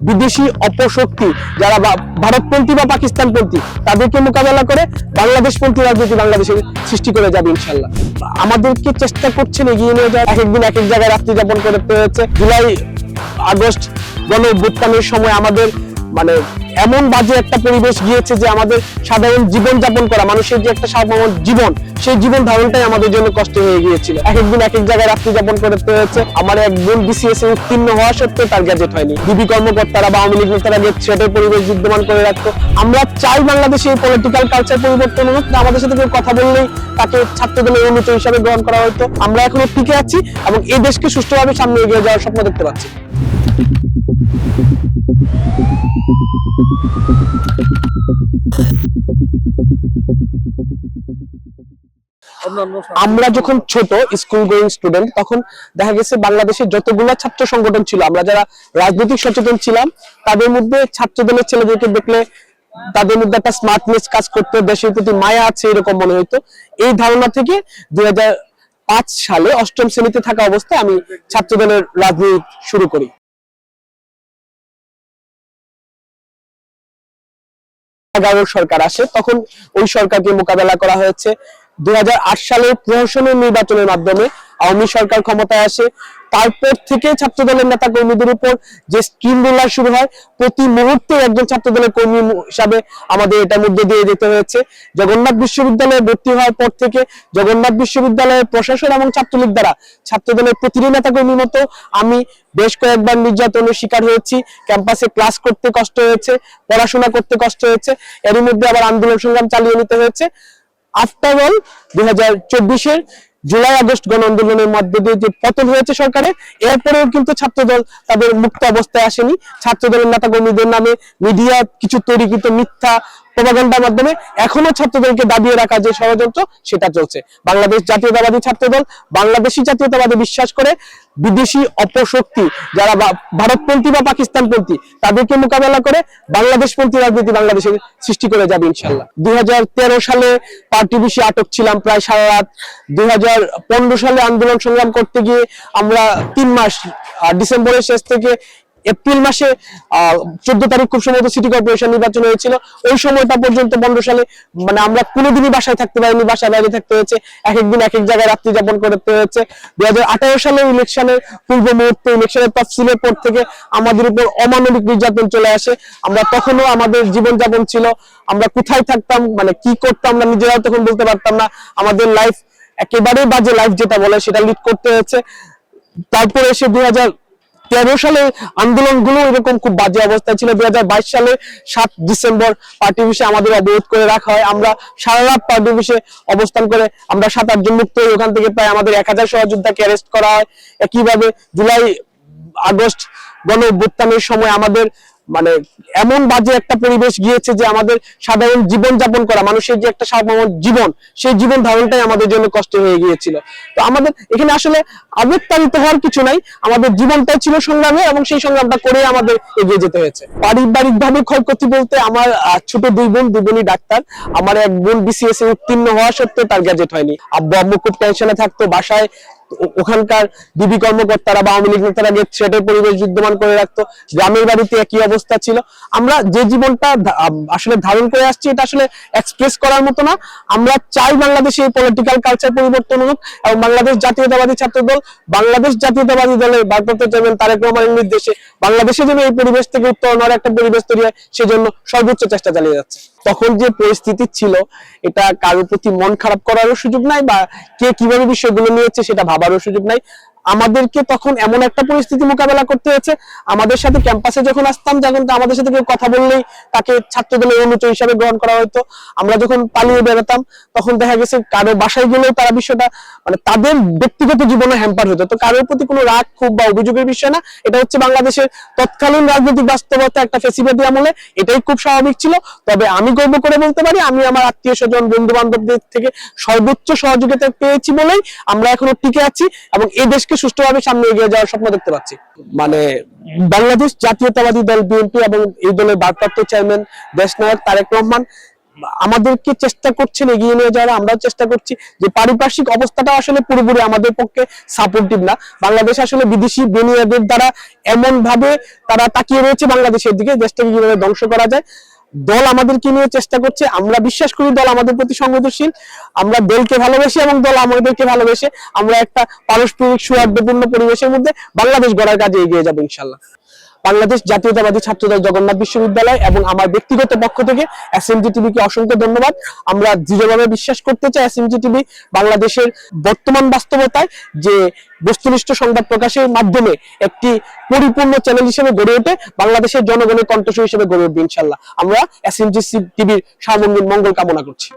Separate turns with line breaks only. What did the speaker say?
বিদেশি অপশক্তি যারা ভারতপন্থী বা পাকিস্তানপন্থী, তাদেরকে মোকাবেলা করে বাংলাদেশপন্থী রাজনীতি বাংলাদেশের সৃষ্টি করে যাবে ইনশাল্লাহ। আমাদেরকে চেষ্টা করছেন এগিয়ে নিয়ে যাওয়া এক একদিন এক এক জায়গায় রাত্রি যাপন করতে হয়েছে জুলাই, আগস্ট গণ সময় আমাদের মানে এমন বাজে একটা পরিবেশ গিয়েছে যে আমাদের সাধারণ জীবন যাপন করা, মানুষের যে একটা সাধারণ জীবন, সেই জীবন ধারণটাই আমাদের জন্য কষ্ট হয়ে গিয়েছিল। এক একদিন এক এক জায়গায় রাত্রি যাপন করতে হয়েছে। আমার এক বোন বিসিএস এ উত্তীর্ণ হওয়া সত্ত্বেও তার গ্যাজেট হয়নি। ডিবি কর্মকর্তারা বা আওয়ামী লীগ নেতারা সেটের পরিবেশ বিদ্যমান করে রাখতো। আমরা চাই বাংলাদেশে এই পলিটিক্যাল কালচার পরিবর্তন হোক আমাদের সাথে কেউ কথা বললেই তাকে ছাত্রদলের অনুচর হিসাবে গ্রহণ করা হতো আমরা এখনও টিকে আছি এবং এই দেশকে সুষ্ঠুভাবে সামনে এগিয়ে যাওয়ার স্বপ্ন দেখতে পাচ্ছি। আমরা যখন ছোট স্কুল গোয়িং স্টুডেন্ট তখন দেখা গেছে বাংলাদেশের যতগুলো ছাত্র সংগঠন ছিল, আমরা যারা রাজনৈতিক সচেতন ছিলাম, তাদের মধ্যে ছাত্র দলের ছেলেদেরকে দেখলে তাদের মধ্যে একটা স্মার্টনেস কাজ করতো, দেশের প্রতি মায়া আছে এরকম মনে হইতো। এই ধারণা থেকে দুই সালে অষ্টম শ্রেণীতে থাকা অবস্থায় আমি ছাত্র দলের রাজনীতি শুরু করি। এগারো সরকার আসে তখন ওই সরকারকে মোকাবেলা করা হয়েছে। দুই সালের প্রহসনের নির্বাচনের মাধ্যমে আওয়ামী সরকার ক্ষমতায় আসে, তারপর থেকে ছাত্র দলের নেতা কর্মীদের উপর যে স্কিম রোলার শুরু হয়, প্রতি মুহূর্তে একজন ছাত্র দলের কর্মী হিসাবে আমাদের এটার মধ্যে দিয়ে যেতে হয়েছে। জগন্নাথ বিশ্ববিদ্যালয়ে ভর্তি হওয়ার পর থেকে জগন্নাথ বিশ্ববিদ্যালয়ের প্রশাসন এবং ছাত্রলীগ দ্বারা ছাত্র দলের প্রতিটি নেতা কর্মীর মতো আমি বেশ কয়েকবার নির্যাতনের শিকার হয়েছি। ক্যাম্পাসে ক্লাস করতে কষ্ট হয়েছে, পড়াশোনা করতে কষ্ট হয়েছে, এরই মধ্যে আবার আন্দোলন সংগ্রাম চালিয়ে নিতে হয়েছে। আফটার অল, দুই হাজার চব্বিশের জুলাই আগস্ট গণ আন্দোলনের মধ্যে দিয়ে যে পতন হয়েছে সরকারের, এরপরেও কিন্তু ছাত্রদল তাদের মুক্ত অবস্থায় আসেনি। ছাত্রদলের নেতা কর্মীদের নামে মিডিয়া কিছু তৈরি কিন্তু মিথ্যা প্রপাগান্ডার মাধ্যমে এখনও ছাত্রদলকে দাবিয়ে রাখা যে ষড়যন্ত্র, সেটা চলছে। বাংলাদেশ জাতীয়তাবাদী ছাত্রদল, বাংলাদেশি জাতীয়তাবাদে বিশ্বাস করে বিদেশি অপশক্তি, যারা ভারতপন্থী বা পাকিস্তানপন্থী, তাদেরকে মোকাবেলা করে বাংলাদেশপন্থী রাজনীতি বাংলাদেশে সৃষ্টি করে যাবে ইনশাল্লাহ দুই হাজার তেরো সালে পার্টি বিষয়ে আটক ছিলাম প্রায় সারা রাত সালে আন্দোলন সংগ্রাম করতে গিয়ে আমরা তিন মাস ডিসেম্বরের শেষ থেকে এপ্রিল মাসে চোদ্দ তারিখ খুব সম্ভবত সিটি কর্পোরেশন নির্বাচন হয়েছিল। ওই সময়টা পর্যন্ত পনেরো সালে মানে আমরা কোনোদিনই বাসায় থাকতে পারিনি বাসায় বাইরে থাকতে হয়েছে। এক একদিন এক এক জায়গায় রাত্রি যাপন করতে হয়েছে। দুই সালের ইলেকশনের পূর্ব মুহূর্তে, ইলেকশনের তফসিলের পর থেকে আমাদের উপর অমানবিক নির্যাতন চলে আসে। আমরা তখনও আমাদের জীবনযাপন ছিল। আমরা কোথায় থাকতাম মানে কি করতাম, আমরা নিজেরাও তখন বলতে পারতাম না। আমাদের লাইফ একেবারেই বাজে লাইফ যেটা বলে, সেটা লিড করতে হয়েছে। তারপরে এসে দুই হাজার তেরো সালে আন্দোলনগুলো এরকম খুব বাজে অবস্থায় ছিল। দুই হাজার বাইশ সালে সাত ডিসেম্বর পার্টি অফিসে আমাদের অবরোধ করে রাখা হয়। আমরা সারা রাত পার্টি অবস্থান করে আমরা সাত, আটজন মুক্ত হই ওখান থেকে প্রায় আমাদের এক হাজার সহযোদ্ধাকে অ্যারেস্ট করা হয়। একইভাবে জুলাই আগস্ট গণ সময় আমাদের মানে এমন বাজে একটা পরিবেশ গিয়েছে যে আমাদের সাধারণ জীবন যাপন করা, মানুষের যে একটা সাধারণ জীবন, সেই জীবন ধারণটাই আমাদের জন্য কষ্ট হয়ে গিয়েছিল। তো আমাদের এখানে আসলে আবেগতাড়িত হওয়ার কিছু নাই, আমাদের জীবনটাই ছিল সংগ্রামে এবং সেই সংগ্রামটা করে আমাদের এগিয়ে যেতে হয়েছে। পারিবারিক ভাবে ক্ষয়ক্ষতি বলতে আমার ছোট দুই বোন, দুই বোনই ডাক্তার। আমার এক বোন বিসিএস এ উত্তীর্ণ হওয়া সত্ত্বেও তার গ্যাজেট হয়নি। আব্বু আম্মু খুব টেনশনে থাকতো, বাসায় ওখানকার ডিবি কর্মকর্তারা বা আওয়ামী লীগ নেতারা গিয়ে সেটের পরিবেশ বিদ্যমান করে রাখতো, গ্রামের বাড়িতে একই অবস্থা ছিল। আমরা যে জীবনটা আসলে ধারণ করে আসছি, এটা আসলে এক্সপ্রেস করার মতো না। আমরা চাই বাংলাদেশে এই পলিটিক্যাল কালচার পরিবর্তন হোক এবং বাংলাদেশ জাতীয়তাবাদী ছাত্র দল বাংলাদেশ জাতীয়তাবাদী দলের ভারপ্রাপ্ত চেয়ারম্যান তারেক রহমানের নির্দেশে বাংলাদেশে যেন এই পরিবেশ থেকে উত্তরণ হওয়ার একটা পরিবেশ তৈরি হয়, সেজন্য সর্বোচ্চ চেষ্টা চালিয়ে যাচ্ছে। তখন যে পরিস্থিতি ছিল, এটা কারোর প্রতি মন খারাপ করারও সুযোগ নাই বা কে কীভাবে বিষয়গুলো নিয়েছে সেটা ভাবারও সুযোগ নাই। আমাদেরকে তখন এমন একটা পরিস্থিতি মোকাবেলা করতে হয়েছে। আমাদের সাথে ক্যাম্পাসে যখন আসতাম যখন তো আমাদের সাথে কেউ কথা বললেই তাকে ছাত্র দলের অনুচর হিসাবে গ্রহণ করা হতো। আমরা যখন পালিয়ে বেরোতাম, তখন দেখা গেছে কারও বাসায় গেলেও তারা বিষয়টা মানে তাদের ব্যক্তিগত জীবনে হ্যাম্পার হতো। তো কারোর প্রতি কোনো রাগ, ক্ষোভ বা অভিযোগের বিষয় না। এটা হচ্ছে বাংলাদেশের তৎকালীন রাজনৈতিক বাস্তবতা একটা ফেসিবাদী আমলে। এটাই খুব স্বাভাবিক ছিল। তবে আমি গর্ব করে বলতে পারি, আমি আমার আত্মীয় স্বজন বন্ধু বান্ধবদের থেকে সর্বোচ্চ সহযোগিতা পেয়েছি বলেই আমরা এখনও টিকে আছি এবং এই দেশকে সুষ্ঠুভাবে সামনে এগিয়ে যাওয়ার স্বপ্ন দেখতে পাচ্ছি। মানে বাংলাদেশ জাতীয়তাবাদী দল বিএনপি এবং এই দলের ভারপ্রাপ্ত চেয়ারম্যান দেশনায়ক তারেক রহমান আমাদেরকে চেষ্টা করছেন এগিয়ে নিয়ে যাওয়ার, আমরাও চেষ্টা করছি যে পারিপার্শ্বিক অবস্থাটা আসলে পুরোপুরি আমাদের পক্ষে সাপোর্টিভ না। বাংলাদেশ আসলে বিদেশি বিনিয়োগের দ্বারা এমন ভাবে তারা তাকিয়ে রয়েছে বাংলাদেশের দিকে, দেশটাকে কীভাবে ধ্বংস করা যায়। দল আমাদেরকে নিয়ে চেষ্টা করছে। আমরা বিশ্বাস করি দল আমাদের প্রতি সংবেদনশীল। আমরা দলকে ভালোবাসি এবং দল আমাদেরকে ভালোবেসে আমরা একটা পারস্পরিক সৌহার্দ্যপূর্ণ পরিবেশের মধ্যে বাংলাদেশ গড়ার কাজে এগিয়ে যাব, ইনশাল্লাহ। বাংলাদেশ জাতীয়তাবাদী ছাত্রদল জগন্নাথ বিশ্ববিদ্যালয় এবং আমার ব্যক্তিগত পক্ষ থেকে এসএমজি টিভিকে অসংখ্য ধন্যবাদ। আমরা দৃঢ়ভাবে বিশ্বাস করতে চাই এসএমজি টিভি বাংলাদেশের বর্তমান বাস্তবতায় যে বস্তুনিষ্ঠ সংবাদ প্রকাশের মাধ্যমে একটি পরিপূর্ণ চ্যানেল হিসেবে গড়ে ওঠে, বাংলাদেশের জনগণের কণ্ঠস্বর হিসেবে গড়ে উঠবে ইনশাল্লাহ আমরা এসএমজি টিভির সার্বজনীন মঙ্গল কামনা করছি।